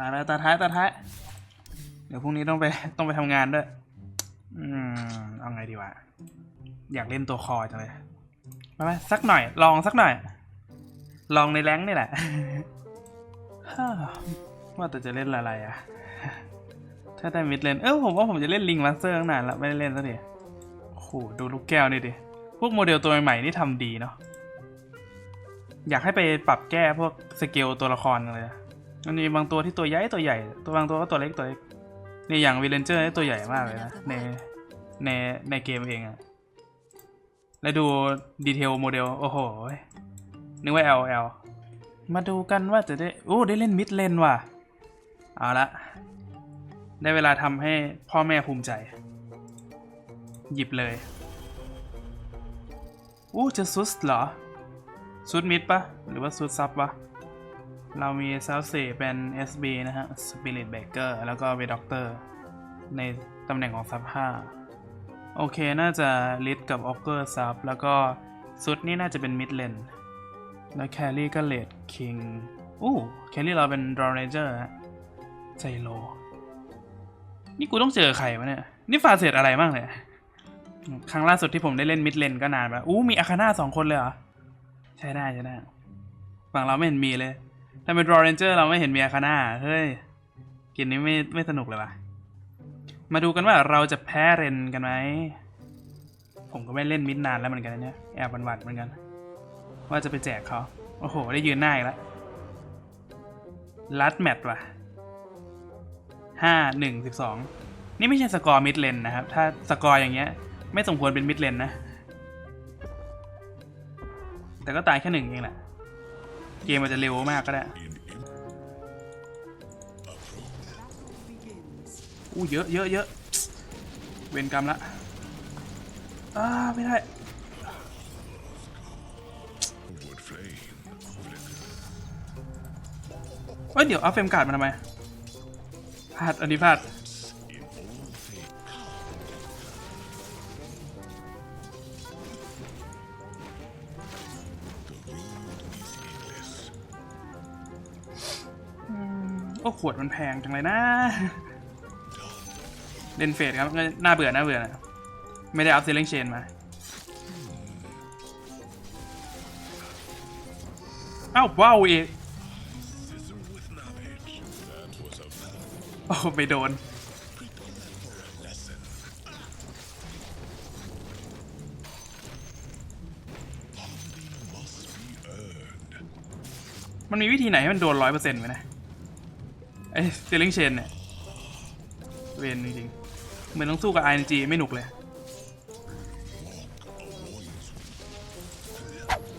ตาท้าตาท้ายตาท้าย เดี๋ยวพรุ่งนี้ต้องไปต้องไปทำงานด้วย อืม เอาไงดีวะ อยากเล่นตัวคอจังเลยมาไหมสักหน่อย ลองสักหน่อย ลองในแรงนี่แหละว่าแต่จะเล่นอะไรอะถ้าได้มิดเลน เออผมว่าผมจะเล่นลิงมาสเตอร์ตั้งนานแล้วไม่ได้เล่นสักทีโอ้โหดูลูกแก้วนี่ดิ พวกโมเดลตัวใหม่ๆนี่ทำดีเนาะ อยากให้ไปปรับแก้พวกสเกลตัวละครเลยอะ มันมีบางตัวที่ตัวใหญ่ตัวใหญ่ ตัวบางตัวก็ตัวเล็กตัวเล็กนี่อย่างวิเลนเจอร์นี่ตัวใหญ่มากเลยนะในในในเกมเองอะแล้วดูดีเทลโมเดลโอ้โหนึกว่า LL มาดูกันว่าจะได้โอ้ได้เล่นมิดเลนว่ะ เอาละ ได้เวลาทำให้พ่อแม่ภูมิใจ หยิบเลยอู้จะซุสเหรอ ซุดมิดปะหรือว่าซุดซับวะ เรามีซาวเซเป็น SB นะฮะ Spirit Baker แล้วก็เวด็อกเตอร์ในตำแหน่งของซับ5โอเค น่าจะลิดกับออกเกอร์ซับแล้วก็ซุดนี่น่าจะเป็นมิดเลนแล้วแครี่ก็เลดคิงอู้แครี่เราเป็นดรอเรเจอร์ฮะใจโล นี่กูต้องเจอใครวะเนี่ย นี่ฟาเซตอะไรบ้างเนี่ย ครั้งล่าสุดที่ผมได้เล่นมิดเลนก็นานไปอู้มีอาคาน่าสองคนเลยเหรอ ใช่ได้ใช่ได้ ฝั่งเราไม่เห็นมีเลย ถ้าเป็นรอเรนเจอร์เราไม่เห็นมีอาคาน่าเฮ้ยกินนี้ไม่ไม่สนุกเลยว่ะ มาดูกันว่าเราจะแพ้เรนกันไหม ผมก็ไม่เล่นมิดนานแล้วเหมือนกันนะเนี่ยแอบหวั่นๆเหมือนกัน ว่าจะไปแจกเขาโอ้โห ได้ยืนหน้าอีกแล้วลัดแมตช์ว่ะห้าหนึ่งสิบสองนี่ไม่ใช่สกอร์มิดเลนนะครับ ถ้าสกอร์อย่างเงี้ย ไม่สมควรเป็นมิดเลนนะ แต่ก็ตายแค่หนึ่งเองแหละ เกมมันจะเร็วมากก็ได้อู้เยอะเยอะเยอะเวรกรรมละอ้าไม่ได้เอ้ยเดี๋ยวเอาเฟรมการ์ดมาทำไมพลาดอันนี้พลาด โอ้ขวดมันแพงจังเลยนะ เล่นเฟดครับน่าเบื่อน่าเบื่อนะไม่ได้อัพเซลลิงเชนมาเอ้าว้าวอีกโอ้ไปโดน มันมีวิธีไหนให้มันโดนร้อยเปอร์เซ็นต์ไหมนะ ไอ้เซลลิงเชนเนี่ย เวนจริงๆ เหมือนต้องสู้กับ ING ไม่หนุกเลย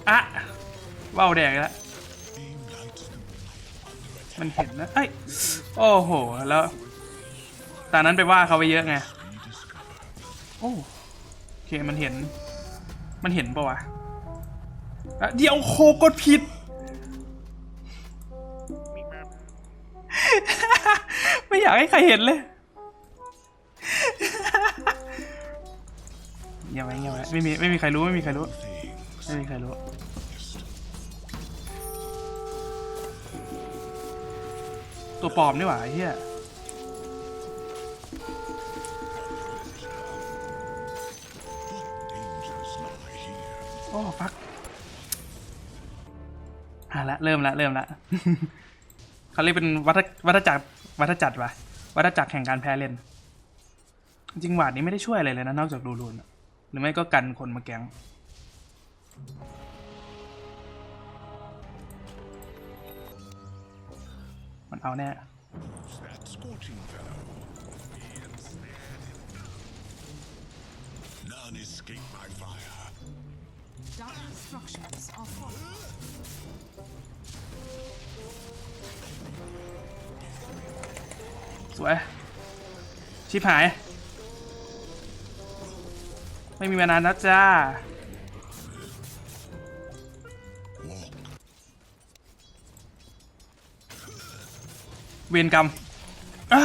อะว่าวแดงแล้ว มันเห็นนะเอ้โอ้โห แล้วตอนนั้นไปว่าเขาไปเยอะไง โอ้โอเค มันเห็น มันเห็นปะวะะเดี๋ยวโคกดผิดากให้ใครเห็นเลยเงียบไว้เงียบไว้ไม่มีไม่มีใครรู้ไม่มีใครรู้ไม่มีใครรู้ตัวปลอมนี่หว่าไอ้เหี้ยโอ้ ฟักอะละ เริ่มละ เริ่มละ เขาเรียกเป็นวัฏวัฏจักรวัฏจักรวะวัฏจักรแห่งการแพ้เล่น จริงหวาดนี้ไม่ได้ช่วยอะไรเลยนะนอกจากรูรูนหรือไม่ก็กันคนมาแก๊งมันเอาแน่ สวย ชิบหาย ไม่มีมานานแล้วจ้า เวียนกรรมอ้า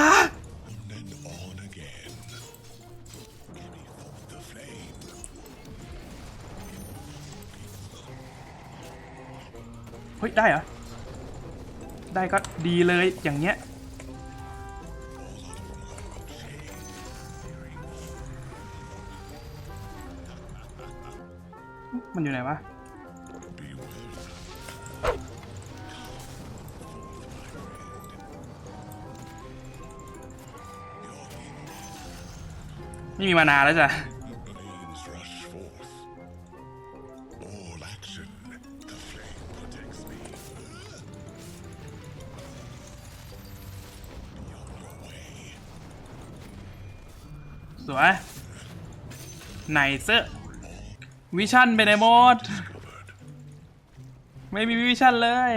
เฮ้ย ได้เหรอ ได้ก็ดีเลยอย่างเงี้ย มันอยู่ไหนวะนี่มีมานาแล้วจ้ะสวยไนเซอร์ วิชั่นไปไหนหมด ไม่มีวิชั่นเลย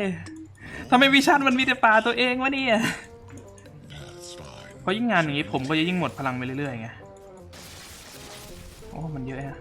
ทำไมวิชั่นมันมีแต่ป่าตัวเองวะเนี่ยเพราะยิ่งงานอย่างนี้ผมก็จะยิ่งหมดพลังไปเรื่อยๆไง โอ้ มันเยอะอะ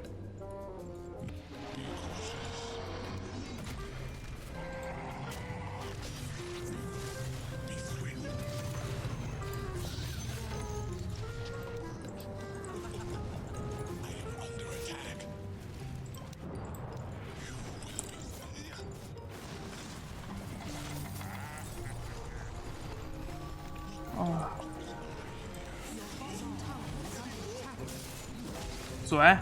วย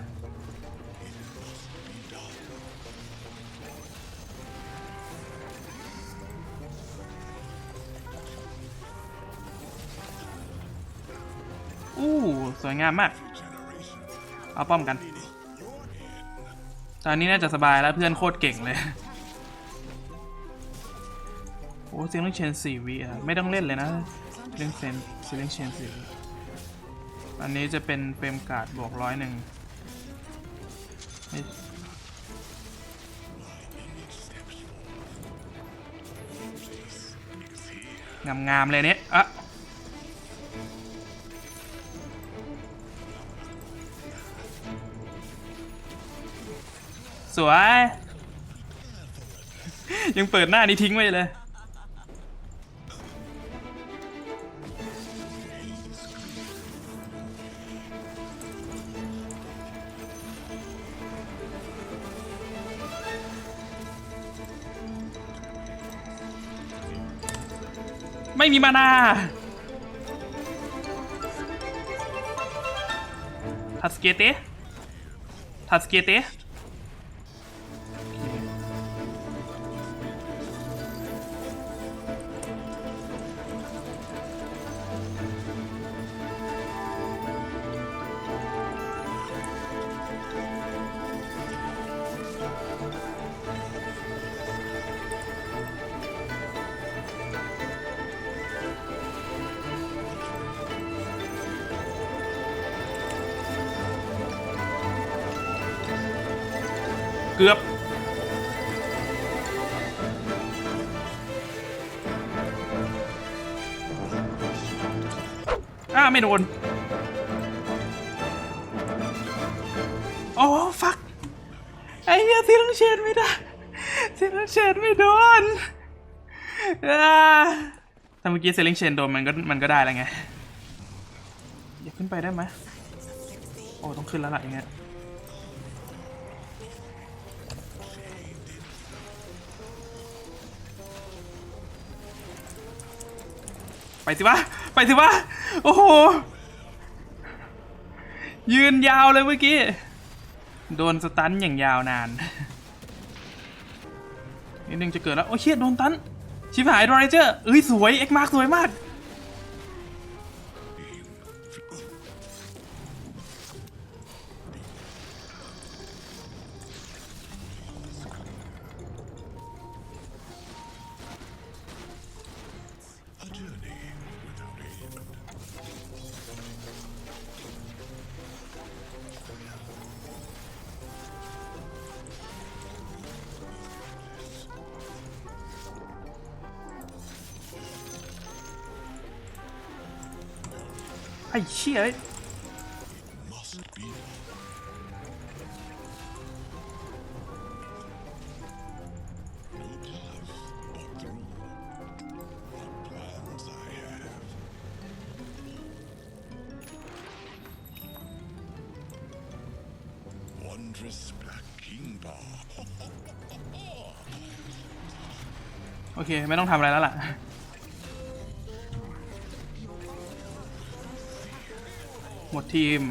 อู้สวยงามมาก เอาป้อมกัน ตอนนี้น่าจะสบายแล้วเพื่อนโคตรเก่งเลย โอ้เซียงเล่นเชนสี่วิอะ ไม่ต้องเล่นเลยนะเรื่องเซนเซียงเชนสี่อันนี้จะเป็นเฟรมการ์ดบวกร้อยหนึ่ง งามๆเลยเนี่ยอะสวย ยังเปิดหน้านี้ทิ้งไว้เลย ไม่มีมานาทัสเกเตทัสเกเต เกือบอ้าไม่โดนโอ้ฟัก ไอ้เหี้ยซีลังเชนไม่ได้ซีลังเชนไม่โดนอ่าถ้าเมื่อกี้เซลิงเชนโดนมันก็มันก็ได้แล้วไง อย่าขึ้นไปได้ไหมโอ้ ต้องขึ้นแล้วล่ะอย่างเงี้ย ไปสิวะ ไปสิวะ โอ้โห ยืนยาวเลยเมื่อกี้ โดนสตันอย่างยาวนาน นิดนึงจะเกิดแล้ว โอ้เชียโดนตัน ชิบหายดรเจอร์เอ้ยสวย เอ็กมาร์กสวยมาก Wondrous Black King Bar. โอเค ไม่ต้องทำอะไรแล้วล่ะ หมดทีม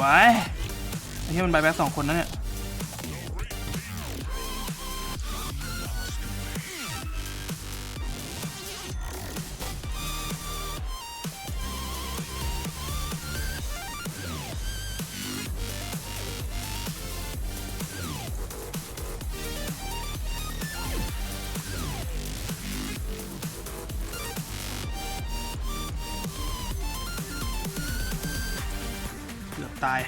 วยไอ้ที่มันใบแบ็กสองคนนั่นเนี่ย ตาย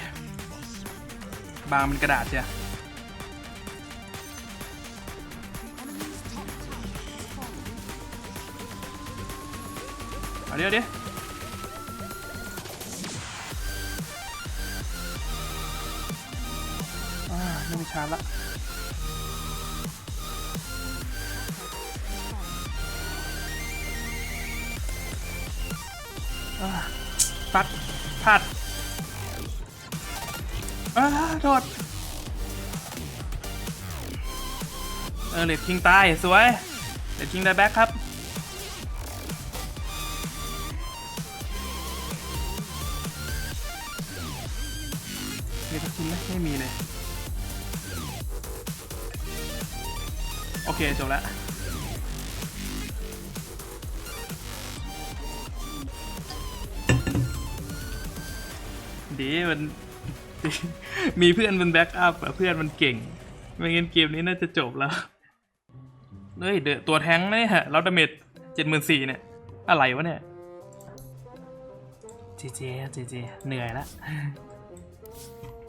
บางเป็นกระดาษเชียเอาเดี๋ยวดิไม่มีชาร์จละอ่าปัดพลาด อาโทษเออเลดคิงตาย สวยเลดคิงได้แบ็คครับมีทักทินไหมไม่มีเลย โอเค จบแล้วดีมัน มีเพื่อนเป็นแบ็กอัพอะเพื่อนมันเก่ง ไม่งั้นเกมนี้น่าจะจบแล้ว เฮ้ยเดอะตัวแท้งเนี่ยฮะเราดาเมจเจ็ดหมื่นสี่เนี่ย อะไรวะเนี่ยเจเจเจเจเหนื่อยละ